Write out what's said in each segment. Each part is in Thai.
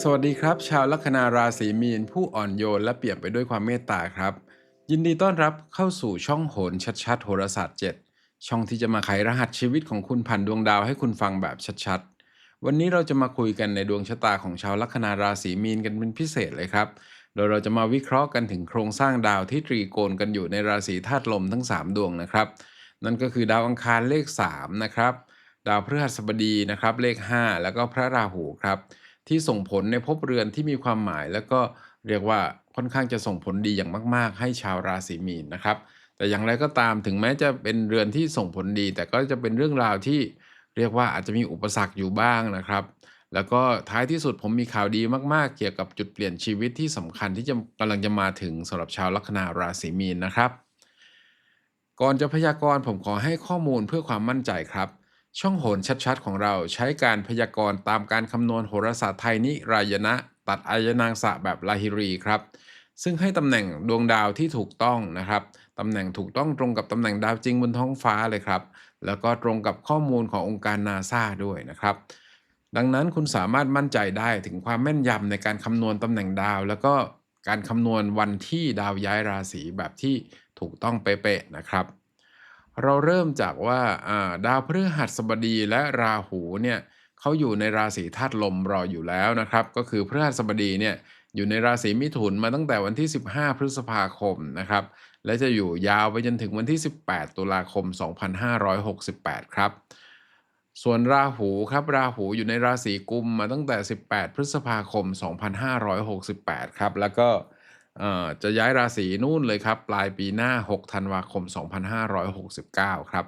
สวัสดีครับ ชาวลัคนาราศีมีน ผู้อ่อนโยนและเปี่ยมไปด้วยความเมตตาครับ ยินดีต้อนรับเข้าสู่ช่องโหนชัดๆโหราศาสตร์ 7 ช่องที่จะมาไขรหัสชีวิตของคุณผ่านดวงดาวให้คุณฟังแบบชัดๆ วันนี้เราจะมาคุยกันในดวงชะตาของชาวลัคนาราศีมีนกันเป็นพิเศษเลยครับ โดยเราจะมาวิเคราะห์กันถึงโครงสร้างดาวที่ตรีโกณกันอยู่ในราศีธาตุลมทั้ง 3 ดวงนะครับ นั่นก็คือดาวอังคารเลข3นะครับ ดาวพฤหัสบดีนะครับเลข 5 แล้วก็พระราหูครับ ที่ส่งผลในภพเรือนที่มีความหมาย แล้วก็เรียกว่าค่อนข้างจะส่งผลดีอย่างมาก ๆ ให้ชาวราศีมีนนะครับ แต่อย่างไรก็ตามถึงแม้จะเป็นเรือนที่ส่งผลดี แต่ก็จะเป็นเรื่องราวที่เรียกว่าอาจจะมีอุปสรรคอยู่บ้างนะครับ แล้วก็ท้ายที่สุดผมมีข่าวดีมาก ๆ เกี่ยวกับจุดเปลี่ยนชีวิตที่สำคัญที่จะกำลังจะมาถึงสำหรับชาวลัคนาราศีมีนนะครับ ก่อนจะพยากรณ์ผมขอให้ข้อมูลเพื่อความมั่นใจครับ ช่องโหนชัดๆ ของเราใช้การพยากรณ์ตามการคำนวณโหราศาสตร์ไทยนิรายณะ ตัดอายนางสะแบบลาฮิรีครับ ซึ่งให้ตำแหน่งดวงดาวที่ถูกต้องนะครับตำแหน่งถูกต้องตรงกับตำแหน่งดาวจริงบนท้องฟ้าเลยครับ แล้วก็ตรงกับข้อมูลขององค์การนาซาด้วยนะครับ ดังนั้นคุณสามารถมั่นใจได้ถึงความแม่นยำในการคำนวณตำแหน่งดาว แล้วก็การคำนวณวันที่ดาวย้ายราศีแบบที่ถูกต้องเป๊ะๆนะครับ เราเริ่มจากว่าอ่าดาวพฤหัสบดีและราหูเนี่ยเขาอยู่ในราศีธาตุลมรออยู่แล้วนะครับ ก็คือพฤหัสบดีเนี่ยอยู่ในราศีมิถุนมาตั้งแต่วันที่ 15 พฤษภาคมนะครับ และจะอยู่ยาวไปจนถึงวันที่ 18 ตุลาคม 2568 ครับ ส่วนราหูครับราหูอยู่ในราศีกุมมาตั้งแต่ 18 พฤษภาคม 2568 ครับ แล้วก็ จะย้ายราศีนู่นเลยครับ ปลายปีหน้า 6 ธันวาคม 2569 ครับ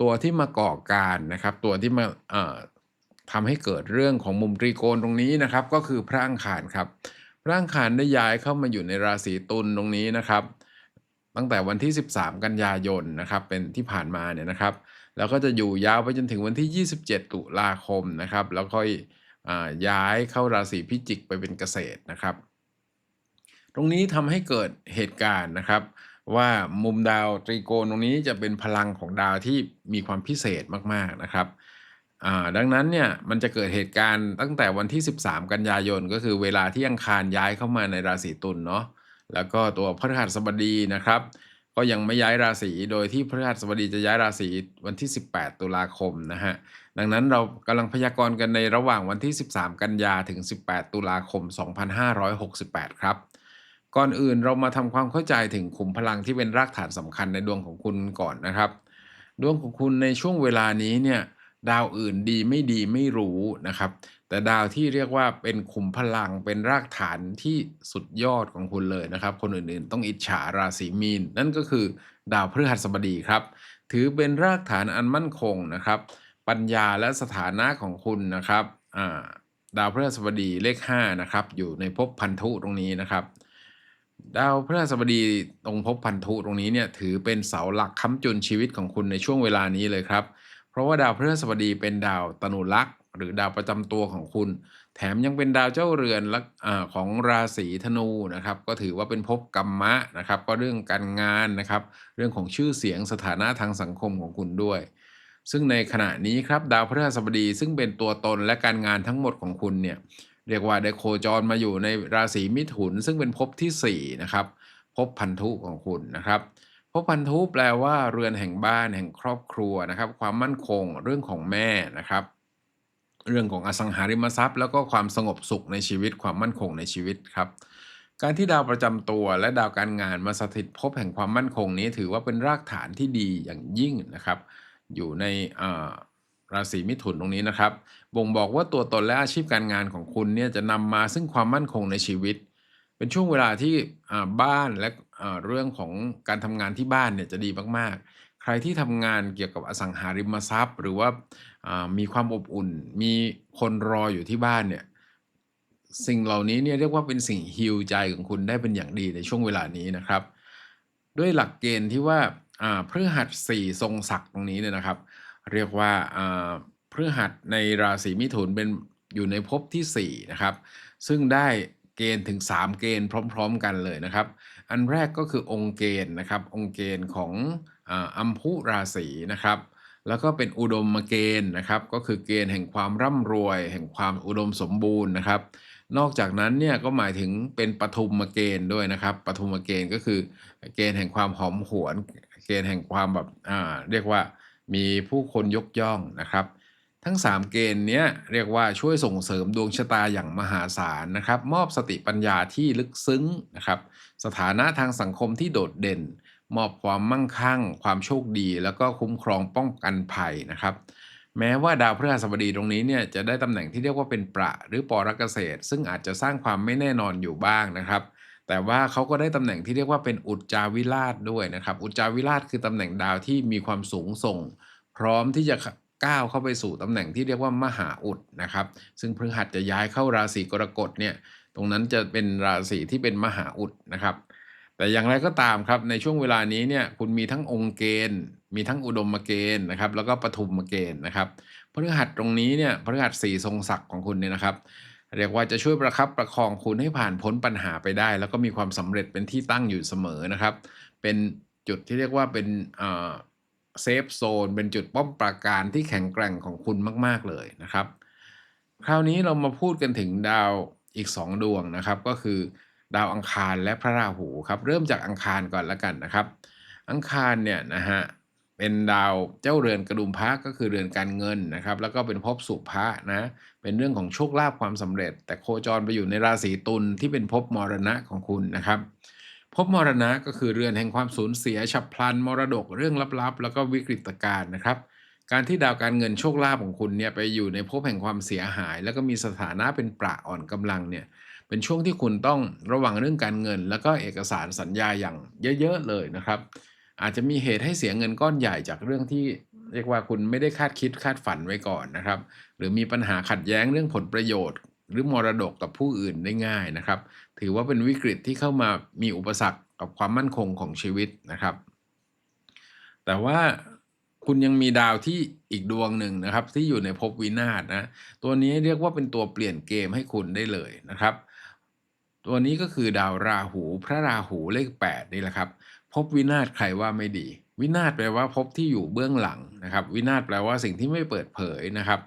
ตัวที่มาก่อการนะครับ ตัวที่มาทำให้เกิดเรื่องของมุมตรีโกณตรงนี้นะครับ ก็คือพระอังคารครับ พระอังคารได้ย้ายเข้ามาอยู่ในราศีตุลตรงนี้นะครับ ตั้งแต่วันที่ 13 กันยายนนะครับ เป็นที่ผ่านมาเนี่ยนะครับ แล้วก็จะอยู่ยาวไปจนถึงวันที่ 27 ตุลาคมนะครับ แล้วค่อยอย้ายเข้าราศีพิจิกไปเป็นเกษตรนะครับ ตรงนี้ทำให้เกิดเหตุการณ์นะครับ ว่ามุมดาวตรีโกณตรงนี้จะเป็นพลังของดาวที่มีความพิเศษมากๆนะครับดังนั้นเนี่ยมันจะเกิดเหตุการณ์ตั้งแต่วันที่ 13 กันยายน ก็คือเวลาที่อังคารย้ายเข้ามาในราศีตุลเนาะแล้วก็ตัวพฤหัสบดีนะครับ ก็ยังไม่ย้ายราศีโดยที่พฤหัสบดีจะย้ายราศีวันที่ 18 ตุลาคมนะฮะดังนั้นเรากำลังพยากรณ์กันในระหว่างวันที่ 13 กันยาถึง 18 ตุลาคม 2568 ครับ ก่อนอื่นเรามาทำความเข้าใจถึงขุมพลังที่เป็นรากฐานสำคัญในดวงของคุณก่อนนะครับ ดวงของคุณในช่วงเวลานี้เนี่ยดาวอื่นดีไม่ดีไม่รู้นะครับ แต่ดาวที่เรียกว่าเป็นขุมพลังเป็นรากฐานที่สุดยอดของคุณเลยนะครับ คนอื่นๆ ต้องอิจฉาราศีมีน นั่นก็คือดาวพฤหัสบดีครับ ถือเป็นรากฐานอันมั่นคงนะครับ ปัญญาและสถานะของคุณนะครับดาวพฤหัสบดีเลข5นะครับอยู่ในภพพันธุตรงนี้นะครับ ดาวพฤหัสบดีตรงภพพันธุตรงนี้เนี่ยถือเป็นเสาหลักค้ำจุนชีวิตของคุณในช่วงเวลานี้เลยครับ เพราะว่าดาวพฤหัสบดีเป็นดาวตนุลักษ์หรือดาวประจำตัวของคุณ แถมยังเป็นดาวเจ้าเรือนลักอของราศีธนูนะครับ ก็ถือว่าเป็นภพกรรมะนะครับ ก็เรื่องการงานนะครับ เรื่องของชื่อเสียงสถานะทางสังคมของคุณด้วย ซึ่งในขณะนี้ครับดาวพฤหัสบดีซึ่งเป็นตัวตนและการงานทั้งหมดของคุณเนี่ย เรียกว่าได้โคจรมาอยู่ในราศีมิถุน ซึ่งเป็นภพที่สี่นะครับภพพันธุของคุณนะครับภพพันธุแปลว่าเรือนแห่งบ้านแห่งครอบครัวนะครับ ความมั่นคงเรื่องของแม่นะครับ เรื่องของอสังหาริมทรัพย์ แล้วก็ความสงบสุขในชีวิตความมั่นคงในชีวิตครับการที่ดาวประจำตัวและดาวการงานมาสถิตภพแห่งความมั่นคงนี้ ถือว่าเป็นรากฐานที่ดีอย่างยิ่งนะครับ อยู่ในอ่า ราศีมิถุนตรงนี้นะครับ บ่งบอกว่าตัวตนและอาชีพการงานของคุณเนี่ยจะนำมาซึ่งความมั่นคงในชีวิต เป็นช่วงเวลาที่บ้านและเรื่องของการทำงานที่บ้านเนี่ยจะดีมากๆ ใครที่ทำงานเกี่ยวกับอสังหาริมทรัพย์ หรือว่ามีความอบอุ่น มีคนรออยู่ที่บ้านเนี่ยสิ่งเหล่านี้เนี่ยเรียกว่าเป็นสิ่งฮีลใจของคุณได้เป็นอย่างดีในช่วงเวลานี้นะครับ ด้วยหลักเกณฑ์ที่ว่าอ่าพฤหัสสี่ทรงศักดิ์ตรงนี้เนี่ยนะครับ เรียกว่าพฤหัสในราศีมิถุนเป็นอยู่ในภพที่ 4 นะครับ ซึ่งได้เกณฑ์ถึง 3 เกณฑ์พร้อม ๆ กันเลยนะครับ อันแรกก็คือองค์เกณฑ์นะครับ องค์เกณฑ์ของอัมพุราศีนะครับ แล้วก็เป็นอุดมเกณฑ์นะครับ ก็คือเกณฑ์แห่งความร่ำรวย แห่งความอุดมสมบูรณ์นะครับ นอกจากนั้นเนี่ยก็หมายถึงเป็นปฐุมเกณฑ์ด้วยนะครับ ปฐุมเกณฑ์ก็คือเกณฑ์แห่งความหอมหวน เกณฑ์แห่งความแบบเรียกว่า มีผู้คนยกย่องนะครับ ทั้ง 3 เกณฑ์เนี้ยเรียกว่าช่วยส่งเสริมดวงชะตาอย่างมหาศาลนะครับ มอบสติปัญญาที่ลึกซึ้งนะครับ สถานะทางสังคมที่โดดเด่น มอบความมั่งคั่ง ความโชคดี แล้วก็คุ้มครองป้องกันภัยนะครับแม้ว่าดาวพฤหัสบดีตรงนี้เนี่ยจะได้ตำแหน่งที่เรียกว่าเป็นประหรือปรเกษตร ซึ่งอาจจะสร้างความไม่แน่นอนอยู่บ้างนะครับ แต่ว่าเขาก็ได้ตำแหน่งที่เรียกว่าเป็นอุจจาวิราชด้วยนะครับ อุจจาวิราชคือตำแหน่งดาวที่มีความสูงส่ง พร้อมที่จะก้าวเข้าไปสู่ตำแหน่งที่เรียกว่ามหาอุดนะครับ ซึ่งพฤหัสจะย้ายเข้าราศีกรกฎเนี่ยตรงนั้นจะเป็นราศีที่เป็นมหาอุดนะครับ แต่อย่างไรก็ตามครับในช่วงเวลานี้เนี่ยคุณมีทั้งองค์เกณฑ์ มีทั้งอุดมเกณฑ์นะครับ แล้วก็ปฐุมเกณฑ์นะครับพฤหัสตรงนี้เนี่ยพฤหัสสี่ทรงศักดิ์ของคุณเนี่ยนะครับ เรียกว่าจะช่วยประคับประคองคุณให้ผ่านพ้นปัญหาไปได้ แล้วก็มีความสำเร็จเป็นที่ตั้งอยู่เสมอนะครับ เป็นจุดที่เรียกว่าเป็นเซฟโซนเป็นจุดป้อมปราการที่แข็งแกร่งของคุณมาก ๆ เลยนะครับ คราวนี้เรามาพูดกันถึงดาวอีก 2 ดวงนะครับ ก็คือดาวอังคารและพระราหูครับ เริ่มจากอังคารก่อนแล้วกันนะครับ อังคารเนี่ยนะฮะ เป็นดาวเจ้าเรือนกระดุมพระก็คือเรือนการเงินนะครับ แล้วก็เป็นภพสุภะนะเป็นเรื่องของโชคลาภความสำเร็จ แต่โคจรไปอยู่ในราศีตุลที่เป็นภพมรณะของคุณนะครับภพมรณะก็คือเรือนแห่งความสูญเสียฉับพลันมรดกเรื่องลับๆ แล้วก็วิกฤตการณ์นะครับ การที่ดาวการเงินโชคลาภของคุณเนี่ยไปอยู่ในภพแห่งความเสียหาย แล้วก็มีสถานะเป็นประอ่อนกำลังเนี่ยเป็นช่วงที่คุณต้องระวังเรื่องการเงิน แล้วก็เอกสารสัญญาอย่างเยอะ ๆ เลยนะครับ อาจจะมีเหตุให้เสียเงินก้อนใหญ่จากเรื่องที่เรียกว่าคุณไม่ได้คาดคิดคาดฝันไว้ก่อนนะครับ หรือมีปัญหาขัดแย้งเรื่องผลประโยชน์ หรือมรดกกับผู้อื่นได้ง่ายนะครับ ถือว่าเป็นวิกฤตที่เข้ามามีอุปสรรคกับความมั่นคงของชีวิตนะครับ แต่ว่าคุณยังมีดาวที่อีกดวงหนึ่งนะครับ ที่อยู่ในภพวินาศนะตัวนี้เรียกว่าเป็นตัวเปลี่ยนเกมให้คุณได้เลยนะครับ ตัวนี้ก็คือดาวราหู พระราหูเลข8นี่แหละครับ ภพวินาศใครว่าไม่ดี วินาศแปลว่าภพที่อยู่เบื้องหลังนะครับ วินาศแปลว่าสิ่งที่ไม่เปิดเผยนะครับ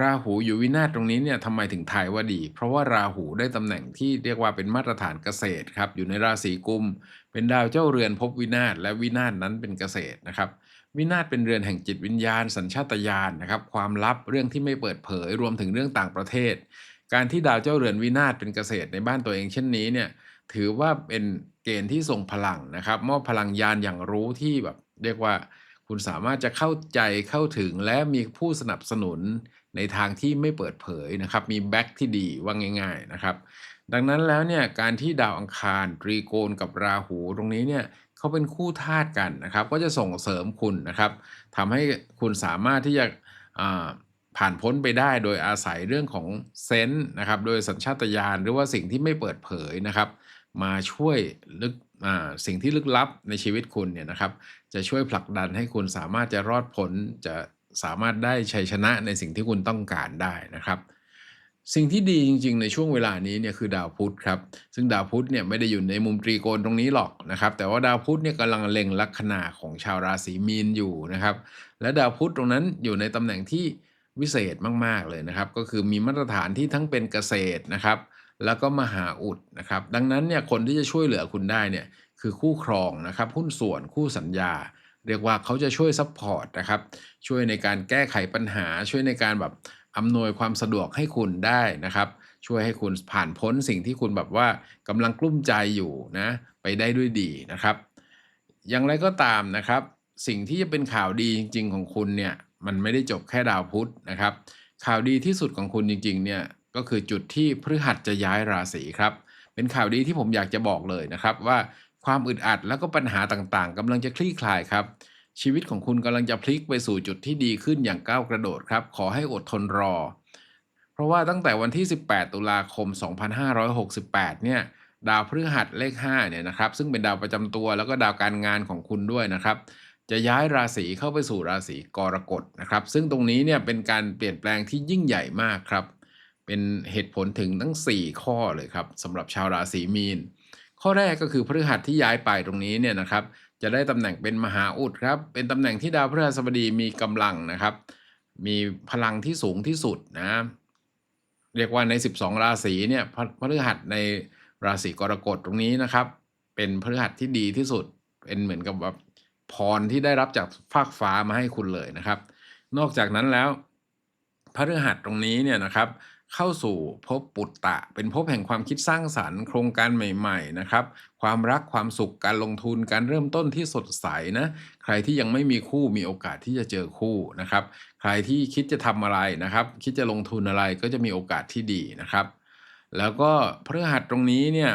ราหูอยู่วินาศตรงนี้เนี่ยทำไมถึงทายว่าดี เพราะว่าราหูได้ตำแหน่งที่เรียกว่าเป็นมาตรฐานเกษตรครับอยู่ในราศีกุม เป็นดาวเจ้าเรือนภพวินาศและวินาศนั้นเป็นเกษตรนะครับวินาศเป็นเรือนแห่งจิตวิญญาณ สัญชาตญาณนะครับความลับเรื่องที่ไม่เปิดเผย รวมถึงเรื่องต่างประเทศ การที่ดาวเจ้าเรือนวินาศเป็นเกษตรในบ้านตัวเองเช่นนี้เนี่ยถือว่าเป็น เกณฑ์ที่ทรงพลังนะครับมอบพลังยานอย่างรู้ที่แบบ เรียกว่าคุณสามารถจะเข้าใจเข้าถึงและมีผู้สนับสนุนในทางที่ไม่เปิดเผยนะครับ มีแบ็กที่ดีว่าง่าย ๆนะครับ ดังนั้นแล้วเนี่ยการที่ดาวอังคารตรีโกณกับราหูตรงนี้เนี่ยเขาเป็นคู่ธาตุกันนะครับ ก็จะส่งเสริมคุณนะครับทำให้คุณสามารถที่จะผ่านพ้นไปได้โดยอาศัยเรื่องของเซนส์นะครับ โดยสัญชาตญาณหรือว่าสิ่งที่ไม่เปิดเผยนะครับ มาช่วยลึกสิ่งที่ลึกลับในชีวิตคุณเนี่ยนะครับ จะช่วยผลักดันให้คุณสามารถจะรอดพ้นจะสามารถได้ชัยชนะในสิ่งที่คุณต้องการได้นะครับสิ่งที่ดีจริงๆ ในช่วงเวลานี้เนี่ยคือดาวพุธครับ ซึ่งดาวพุธเนี่ยไม่ได้อยู่ในมุมตรีโกณตรงนี้หรอกนะครับ แต่ว่าดาวพุธเนี่ยกำลังเล็งลัคนาของชาวราศีมีนอยู่นะครับ และดาวพุธตรงนั้นอยู่ในตำแหน่งที่วิเศษมากๆเลยนะครับ ก็คือมีมาตรฐานที่ทั้งเป็นเกษตรนะครับ แล้วก็มหาอุดนะครับ ดังนั้นเนี่ยคนที่จะช่วยเหลือคุณได้เนี่ยคือคู่ครองนะครับหุ้นส่วนคู่สัญญา เรียกว่าเขาจะช่วยซัพพอร์ตนะครับช่วยในการแก้ไขปัญหา ช่วยในการแบบอำนวยความสะดวกให้คุณได้นะครับ ช่วยให้คุณผ่านพ้นสิ่งที่คุณแบบว่ากำลังกลุ้มใจอยู่นะไปได้ด้วยดีนะครับ อย่างไรก็ตามนะครับ สิ่งที่จะเป็นข่าวดีจริง ๆ ของคุณเนี่ยมันไม่ได้จบแค่ดาวพุธนะครับ ข่าวดีที่สุดของคุณจริง ๆ เนี่ย ก็คือจุดที่พฤหัสจะย้ายราศีครับ เป็นข่าวดีที่ผมอยากจะบอกเลยนะครับ ว่าความอึดอัดแล้วก็ปัญหาต่างๆกำลังจะคลี่คลายครับ ชีวิตของคุณกำลังจะพลิกไปสู่จุดที่ดีขึ้นอย่างก้าวกระโดดครับ ขอให้อดทนรอ เพราะว่าตั้งแต่วันที่ 18 ตุลาคม 2568 เนี่ยดาวพฤหัสเลข5เนี่ยนะครับซึ่งเป็นดาวประจำตัวแล้วก็ดาวการงานของคุณด้วยนะครับ จะย้ายราศีเข้าไปสู่ราศีกรกฎนะครับ ซึ่งตรงนี้เนี่ยเป็นการเปลี่ยนแปลงที่ยิ่งใหญ่มากครับ เป็นเหตุผลถึงทั้ง 4 ข้อเลยครับสำหรับชาวราศีมีน ข้อแรกก็คือพฤหัสที่ย้ายไปตรงนี้เนี่ยนะครับ จะได้ตำแหน่งเป็นมหาอุดครับ เป็นตำแหน่งที่ดาวพฤหัสบดีมีกำลังนะครับ มีพลังที่สูงที่สุดนะ เรียกว่าใน 12 ราศีเนี่ยพพฤหัสในราศีกรกฎตรงนี้นะครับ เป็นพฤหัสที่ดีที่สุด เป็นเหมือนกับแบบพรที่ได้รับจากฟากฟ้ามาให้คุณเลยนะครับ นอกจากนั้นแล้วพฤหัสตรงนี้เนี่ยนะครับ เข้าสู่ภพปุตตะ เป็นภพแห่งความคิดสร้างสรรค์โครงการใหม่ๆนะครับ ความรักความสุขการลงทุนการเริ่มต้นที่สดใสนะ ใครที่ยังไม่มีคู่มีโอกาสที่จะเจอคู่นะครับ ใครที่คิดจะทำอะไรนะครับ คิดจะลงทุนอะไรก็จะมีโอกาสที่ดีนะครับ แล้วก็พฤหัสตรงนี้เนี่ย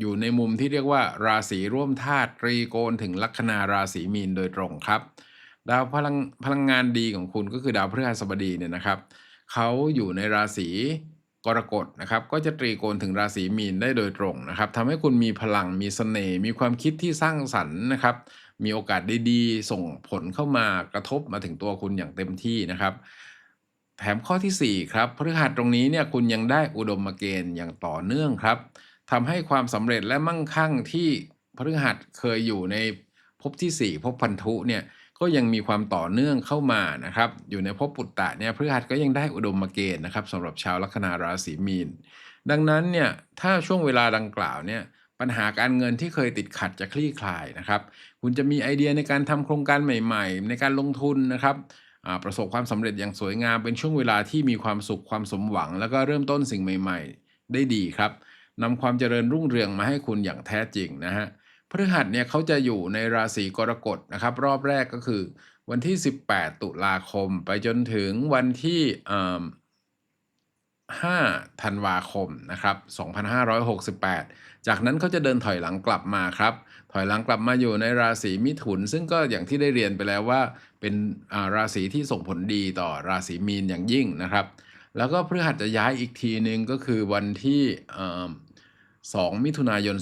อยู่ในมุมที่เรียกว่าราศีร่วมธาตุตรีโกณถึงลัคนาราศีมีนโดยตรงครับ ดาวพลังพลังงานดีของคุณก็คือดาวพฤหัสบดีเนี่ยนะครับ เขาอยู่ในราศีกรกฎนะครับก็จะตรีโกณถึงราศีมีนได้โดยตรงนะครับทำให้คุณมีพลังมีเสน่ห์มีความคิดที่สร้างสรรค์นะครับ มีโอกาสดีๆ ส่งผลเข้ามากระทบมาถึงตัวคุณอย่างเต็มที่นะครับ แถมข้อที่ 4 ครับพฤหัสตรงนี้เนี่ยคุณยังได้อุดมเกณฑ์อย่างต่อเนื่องครับทำให้ความสำเร็จและมั่งคั่งที่พฤหัสเคยอยู่ในภพที่ 4ภพพันธุเนี่ย ก็ยังมีความต่อเนื่องเข้ามานะครับ อยู่ในภพปุตตะเนี่ยพฤหัสก็ยังได้อุดมมาเกณฑ์นะครับสำหรับชาวลัคนาราศีมีน ดังนั้นเนี่ยถ้าช่วงเวลาดังกล่าวเนี่ยปัญหาการเงินที่เคยติดขัดจะคลี่คลายนะครับ คุณจะมีไอเดียในการทำโครงการใหม่ ๆ ในการลงทุนนะครับประสบความสำเร็จอย่างสวยงามเป็นช่วงเวลาที่มีความสุขความสมหวัง แล้วก็เริ่มต้นสิ่งใหม่ ๆ ได้ดีครับนำความเจริญรุ่งเรืองมาให้คุณอย่างแท้จริงนะฮะ พฤหัสเนี่ยเขาจะอยู่ในราศีกรกฎนะครับ รอบแรกก็คือ วันที่ 18 ตุลาคมไปจนถึงวันที่5ธันวาคมนะครับ 2568 จากนั้นเขาจะเดินถอยหลังกลับมาครับ ถอยหลังกลับมาอยู่ในราศีมิถุน ซึ่งก็อย่างที่ได้เรียนไปแล้วว่า เป็นาราศีที่ส่งผลดีต่อราศีมีนอย่างยิ่งนะครับ แล้วก็พฤหัสจะย้ายอีกทีหนึ่งก็คือวันที่ 2 มิถุนายน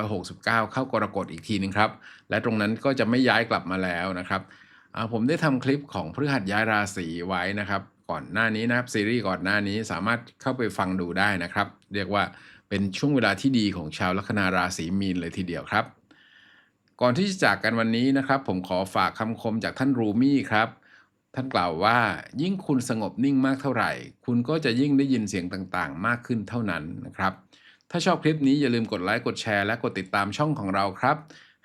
2569 เข้ากรกฎอีกทีหนึงครับ และตรงนั้นก็จะไม่ย้ายกลับมาแล้วนะครับอ่าผมได้ทำคลิปของพฤหัสย้ายราศีไว้นะครับ ก่อนหน้านี้นะครับซีรีส์ก่อนหน้านี้สามารถเข้าไปฟังดูได้นะครับ เรียกว่าเป็นช่วงเวลาที่ดีของชาวลัคนาราศีมีนเลยทีเดียวครับ ก่อนที่จะจากกันวันนี้นะครับ ผมขอฝากคำคมจากท่านรูมี่ครับท่านกล่าวว่ายิ่งคุณสงบนิ่งมากเท่าไหร่ คุณก็จะยิ่งได้ยินเสียงต่างๆ มากขึ้นเท่านั้นนะครับ ถ้าชอบคลิปนี้อย่าลืมกดไลค์กดแชร์และกดติดตามช่องของเราครับ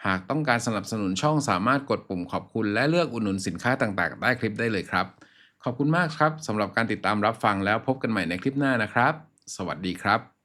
หากต้องการสนับสนุนช่องสามารถกดปุ่มขอบคุณ และเลือกอุดหนุนสินค้าต่างๆ ใต้คลิปได้เลยครับ ขอบคุณมากครับสำหรับการติดตามรับฟังแล้วพบกันใหม่ในคลิปหน้านะครับ สวัสดีครับ